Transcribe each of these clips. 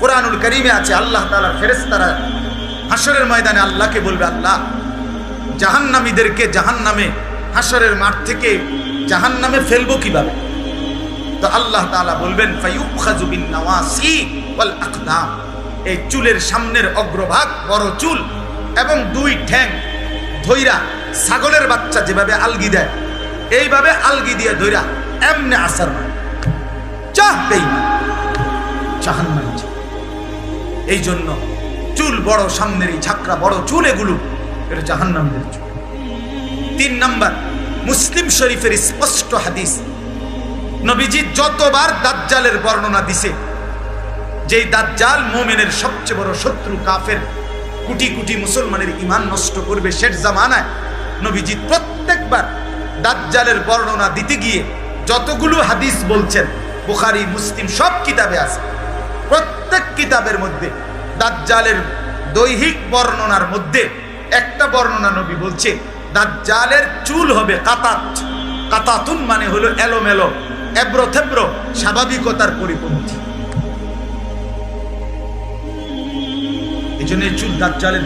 কোরআনুল করিমে আছে, আল্লাহ তালার ফেরেস্তারা হাসরের ময়দানে আল্লাহকে বলবে, আল্লাহ, জাহান্নামীদেরকে জাহান্নামে হাসরের মাঠ থেকে জাহান্নামে ফেলব কীভাবে? তো আল্লাহ তাআলা বলবেন এই চুলের সামনের অগ্রভাগ বড় চুল এবং দুই ঠ্যাং ধইরা ছাগলের বাচ্চা যেভাবে আলগি দেয়, এইভাবে আলগি দিয়ে ধইরা এমনে আসার চাহ জাহান্নামে যাবে। এই জন্য চুল বড় সামনের এই ঝাঁকড়া বড়, চুল এগুলো, এটা জাহান্নামীদের চুল। তিন নাম্বার, মুসলিম শরীফের স্পষ্ট হাদিস। নবীজি যতবার দাজ্জালের বর্ণনা দিছে, যেই দাজ্জাল মোমেনের সবচেয়ে বড় শত্রু কাফের, কোটি কোটি মুসলমানের ইমান নষ্ট করবে শেষ জামানায়, নবীজি প্রত্যেকবার দাজ্জালের বর্ণনা দিতে গিয়ে যতগুলো হাদিস বলছেন, বুখারি, মুসলিম সব কিতাবে আছে। প্রত্যেক কিতাবের মধ্যে, দাজ্জালের দৈহিক বর্ণনার মধ্যে একটা বর্ণনা নবী বলছে, দাজ্জালের চুল হবে কাতাত। কাতাতুন মানে হলো এলোমেলো এব্রো স্বাভাবিকতার পরিপন্থী। এই জন্য চুল দাজ্জালের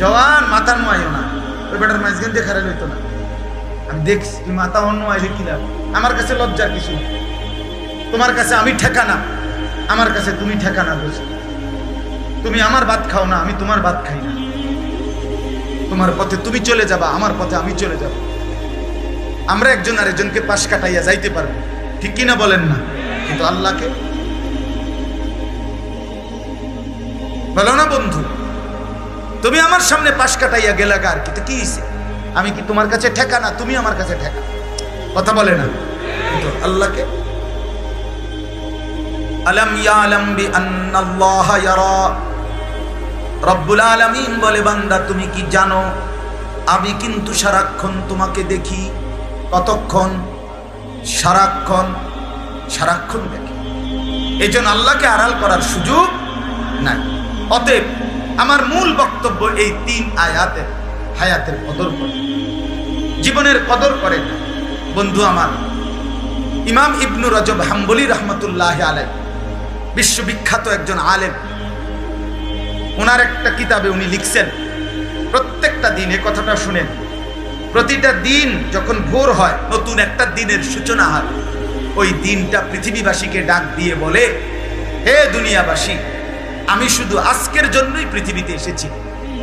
জওয়ান মাথা নোয়াইও না, ওই বেটার মাঝখান দিয়ে খারাপ হইতো না। আমি দেখছি মাথা অন্য আমার কাছে লজ্জার কিছু। তোমার কাছে আমি ঠেকানা। আমার কাছে তুমি ঠেকানা বুঝো তুমি আমার ভাত খাও না, আমি তোমার ভাত খাই না। তোমার পথে তুমি চলে যাবা, আমার পথে আমি চলে যাব। আমরা একজন আর একজনকে পাশ কাটাইয়া যাইতে পারব। ঠিক কিনা বলেন না? কিন্তু আল্লাহকে বলো না বন্ধু, তুমি আমার সামনে পাশ কাটাইয়া গেলা আর কি? তো কি আমি কি তোমার কাছে ঠেকা না, তুমি আমার কাছে ঠেকা? কথা বলে না। কিন্তু আল্লাহকে আলম ইয়ালাম বি আন্নাল্লাহ ইয়ারা। রব্বুল আলামিন বলে, বান্দা, তুমি কি জানো? আমি কিন্তু সারাক্ষণ তোমাকে দেখি, কতক্ষণ? সারাক্ষণ? সারাক্ষণ দেখি। এই জন্য আল্লাহকে আড়াল করার সুযোগ নাই। অতএব আমার মূল বক্তব্য এই তিন আয়াতের হায়াতের কদর করে। জীবনের কদর করে বন্ধু আমার, ইমাম ইবনু রজব হাম্বলি রহমতুল্লাহ আলাই বিশ্ববিখ্যাত একজন আলেম। ওনার একটা কিতাবে উনি লিখছেন, প্রত্যেকটা দিন এ কথাটা শুনেন, প্রতিটা দিন যখন ভোর হয়, নতুন একটা দিনের সূচনা হয়। ওই দিনটা পৃথিবীবাসীকে ডাক দিয়ে বলে, হে দুনিয়াবাসী, আমি শুধু আজকের জন্যই পৃথিবীতে এসেছি।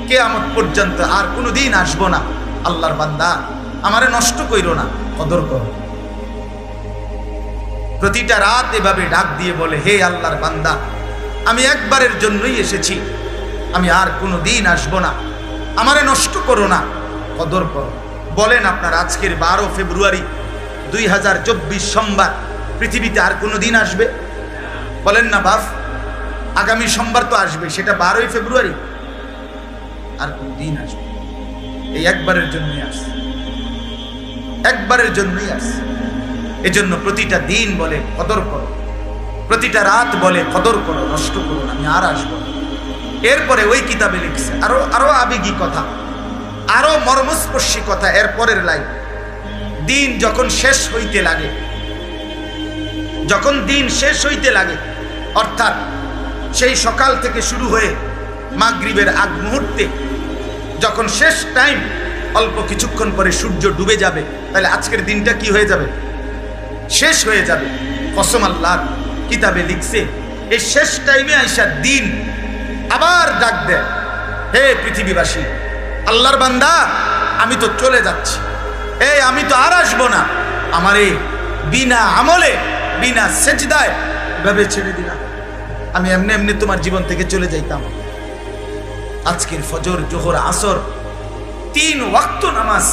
কে আমার পর্যন্ত আর কোনো দিন আসব না। আল্লাহর বান্দা, আমারে নষ্ট কইরো না। কদর করো। প্রতিটা রাত এভাবে ডাক দিয়ে বলে, হে আল্লাহর বান্দা, আমি একবারের জন্যই এসেছি। আমি আর কোনো দিন আসব না। আমারে নষ্ট করো না। কদর করো। বলেন আপনার আজকের বারো ফেব্রুয়ারি দুই হাজার চব্বিশ সোমবার পৃথিবীতে আর কোনো দিন আসবে? বলেন না, বাফ, আগামী সোমবার তো আসবে, সেটা বারোই ফেব্রুয়ারি। আর কোনো দিন আসবে এই একবারের জন্যই আসে একবারের জন্যই আসে এজন্য প্রতিটা দিন বলে কদর করো। প্রতিটা রাত বলে কদর করো, নষ্ট করো আমি আর আসব এরপরে ওই কিতাবে লিখছে, আরও আরও আবেগী কথা, আরও মর্মস্পর্শী কথা এর পরের লাইন। দিন যখন শেষ হইতে লাগে, যখন দিন শেষ হইতে লাগে, অর্থাৎ সেই সকাল থেকে শুরু হয়ে মাগরিবের আগ মুহূর্তে, যখন শেষ টাইম অল্প কিছুক্ষণ পরে সূর্য ডুবে যাবে, তাহলে আজকের দিনটা কি হয়ে যাবে? শেষ হয়ে যাবে। কসম আল্লাহ, কিতাবে লিখছে এই শেষ টাইমে আইসা দিন আবার ডাক দেয়, হে পৃথিবীবাসী, আল্লাহর বান্দা, আমি তো চলে যাচ্ছি। এই আমি তো আর আসব না। আমারে বিনা আমলে, বিনা সেজদায় ভেবে ছেড়ে দিলাম। আমি এমনি এমনি তোমার জীবন থেকে চলে যাইতাম। আজকের ফজর, জোহর, আসর, তিন ওয়াক্ত নামাজ,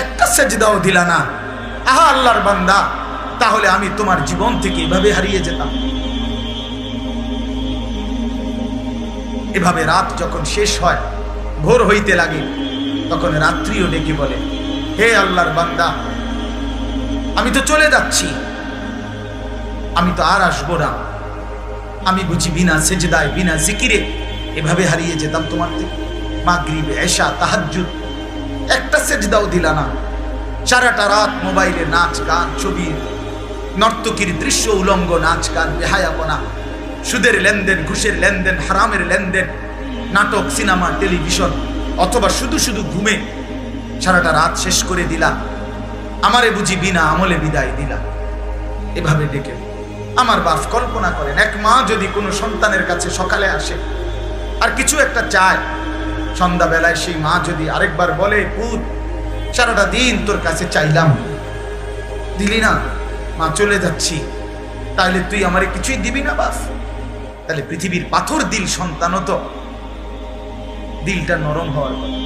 একটা সেজদাও দিলা না। আহা, আল্লাহর বান্দা তাহলে আমি তোমার জীবন থেকে এভাবে হারিয়ে যেতাম। এভাবে রাত যখন শেষ হয়, ভোর হইতে লাগে, তখন রাত্রিও ডেকে বলে, হে আল্লাহর বান্দা, আমি তো চলে যাচ্ছি। আমি তো আর আসব না। আমি বুঝি বিনা সেজদায়, বিনা জিকিরে এভাবে হারিয়ে যেতাম তোমার থেকে। মাগরিবে, এশা, তাহাজ্জুদ, একটা সেজদাও দিলা না। সারাটা রাত মোবাইলে নাচ, গান, ছবি নর্তকীর দৃশ্য উলঙ্গ, নাচ গান, বেহায়াপনা, সুদের লেনদেন, ঘুষের লেনদেন, হারামের লেনদেন, নাটক, সিনেমা, টেলিভিশন, অথবা শুধু শুধু ঘুমে সারাটা রাত শেষ করে দিলা। আমারে বুঝি বিনা আমলে বিদায় দিলা। এভাবে ডেকে আমার বাপ কল্পনা করেন, এক মা যদি কোনো সন্তানের কাছে সকালে আসে আর কিছু একটা চায়, সন্ধ্যাবেলায় সেই মা যদি আরেকবার বলে, পুত, সারাটা দিন তোর কাছে চাইলাম। দিলি না? মা, চলে যাচ্ছি। তাহলে তুই আমার কিছুই দিবি না, বাস। তাহলে পৃথিবীর পাথর দিল সন্তানও তো। দিলটা নরম হওয়ার কথা।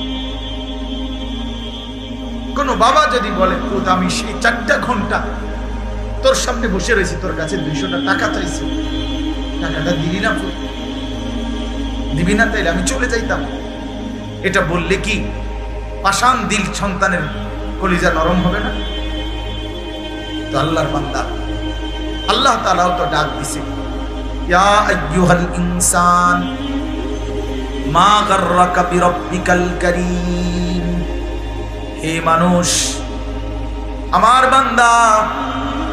কোনো বাবা যদি বলে পুত আমি সেই চারটা ঘণ্টা তোর সামনে বসে রয়েছি, তোর কাছে দুইশোটা টাকা চাইছি। টাকাটা দিলি না পুত দিবি না, তাইলে আমি চলে যাইতাম। এটা বললে কি পাষাণ দিল সন্তানের কলিজা নরম হবে না? তো আল্লাহর বান্দা। আল্লাহ তালাও তো ডাক দিছে। ইনসান, মা গাররাকা বিরাব্বিকাল কারীম। হে মানুষ, আমার বান্দা,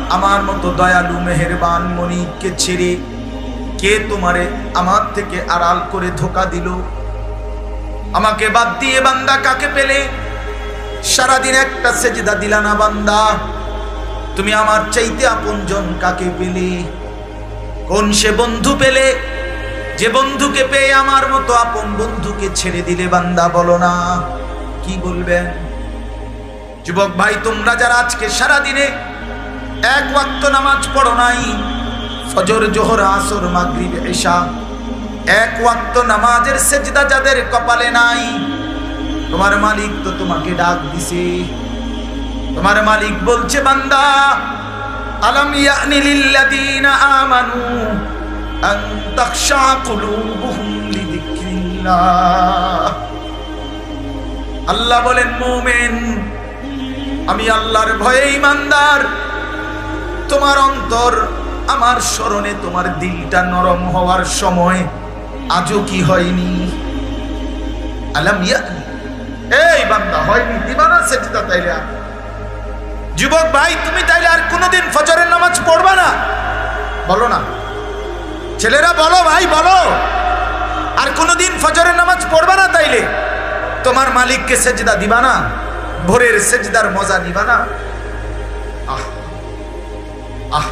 আমার মতো দয়ালু, মেহেরবান মনিকে ছেড়ে কে তোমারে আমার থেকে আড়াল করে ধোকা দিল? আমাকে বাদ দিয়ে বান্দা কাকে পেলে? সারাদিন একটা সেজদা দিলা না বান্দা। তুমি আমার চাইতে আপনজন কাকে পেলে? কোন সে বন্ধু পেলে? যে বন্ধুকে পেয়ে আমার মতো আপন বন্ধুকে ছেড়ে দিলে বান্দা বলো না, কি বলবেন যুবক ভাই, তোমরা যারা আজকে সারা দিনে এক ওয়াক্ত নামাজ পড়ো নাই, ফজর, জোহর, আসর, মাগরিব, এশা, এক ওয়াক্ত নামাজের সেজদা যাদের কপালে নাই, তোমার মালিক তো তোমাকে ডাক দিছে। তোমার মালিক বলছে, বান্দা, আলম ইয়ানি লিল্লাযীনা আমানু আন তাখশা কুলুবুহুম লিযিকরিল্লাহ। আল্লাহ বলেন, মুমিন, আমি আল্লাহর ভয়ে ইমানদার তোমার অন্তর আমার স্মরণে তোমার দিলটা নরম হওয়ার সময় আজও কি হয়নি? আলাম ইয়ানি। এই বান্দা, হয়নি। দিবানা সেজদা তাইলে। যুবক ভাই, তুমি তাইলে আর কোনোদিন ফজরের নামাজ পড়বা না? বলো না। ছেলেরা, বলো ভাই, বলো। আর কোনোদিন ফজরের নামাজ পড়বা না তাইলে? তোমার মালিককে সেজদা দিবা না? ভোরের সেজদার মজা নিবা না? আহ আহ।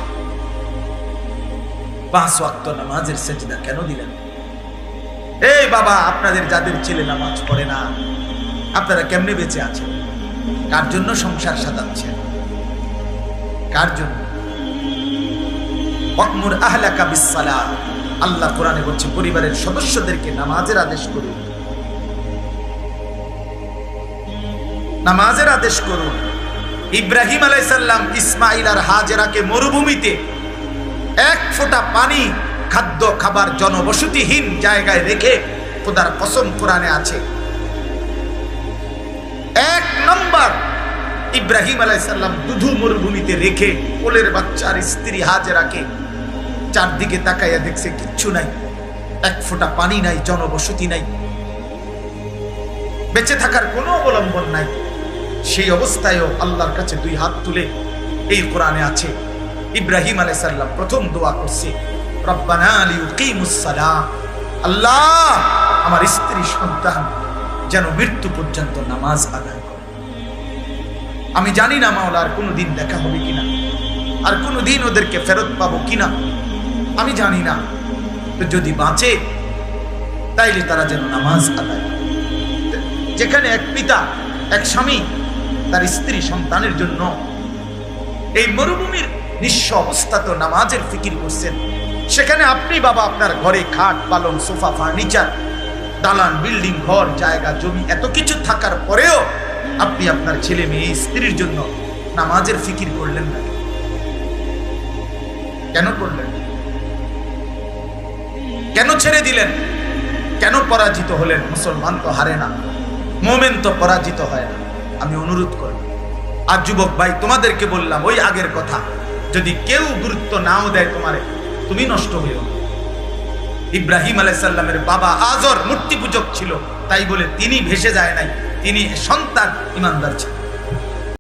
পাঁচ ওয়াক্ত নামাজের সেজদা কেন দিলেন? এই বাবা, আপনাদের যাদের ছেলে নামাজ পড়ে না, আপনারা কেমনে বেঁচে আছেন? কার জন্য সংসার সাজাচ্ছেন? কার জন্য? ওয়াকমুর আহলাকা বিসসালাহ। আল্লাহ কোরআনে বলছে, পরিবারের সদস্যদেরকে নামাজের আদেশ করুন। নামাজের আদেশ করুন। ইব্রাহিম আলাইসাল্লাম ইসমাইল আর হাজেরাকে মরুভূমিতে এক ফোঁটা পানি, খাদ্য, খাবার জনবসতিহীন জায়গায় রেখে খোদার কসম কোরআনে আছে। ইব্রাহিম আলাইসাল্লাম দুধু মরুভূমিতে রেখে কোলের বাচ্চার স্ত্রী হাজেরাকে চারদিকে তাকাইয়া দেখছে, কিচ্ছু নাই। এক ফোঁটা পানি নাই, জনবসতি নাই। বেঁচে থাকার কোনো অবলম্বন নাই। সেই অবস্থায়ও আল্লাহর কাছে দুই হাত তুলে এই কোরআনে আছে, ইব্রাহিম আলাইসাল্লাম প্রথম দোয়া করছে আল্লাহ, আমার স্ত্রী সন্তান, যেন মৃত্যু পর্যন্ত নামাজ আদায় আমি জানি না মাওলা, আর কোনো দিন দেখা হবে কিনা? আর কোনো দিন ওদেরকে ফেরত পাবো কিনা? আমি জানি না। তো যদি বাঁচে, তাইলে তারা যেন নামাজ আদায় যেখানে এক পিতা, এক স্বামী, তার স্ত্রী সন্তানের জন্য এই মরুভূমির নিঃস্ব অবস্থাতেও নামাজের ফিকির করছেন। সেখানে আপনি বাবা, আপনার ঘরে খাট, পালং, সোফা, ফার্নিচার, দালান, বিল্ডিং, ঘর, জায়গা, জমি, এত কিছু থাকার পরেও আপনি আপনার ছেলে মেয়ে, স্ত্রীর জন্য নামাজের ফিকির করলেন না কেন? করলেন? কেন ছেড়ে দিলেন? কেন পরাজিত হলেন? মুসলমান তো হারে না, মোমেন তো পরাজিত হয় না। আমি অনুরোধ করব, আর যুবক ভাই, তোমাদেরকে বললাম ওই আগের কথা, যদি কেউ গুরুত্ব নাও দেয় তোমারে, তুমি নষ্ট হইও ইব্রাহিম আলাইসাল্লামের বাবা আজর মূর্তি পূজক ছিল, তাই বলে তিনি ভেসে যায় নাই। তিনি সন্তান ইমানদার ছিলেন।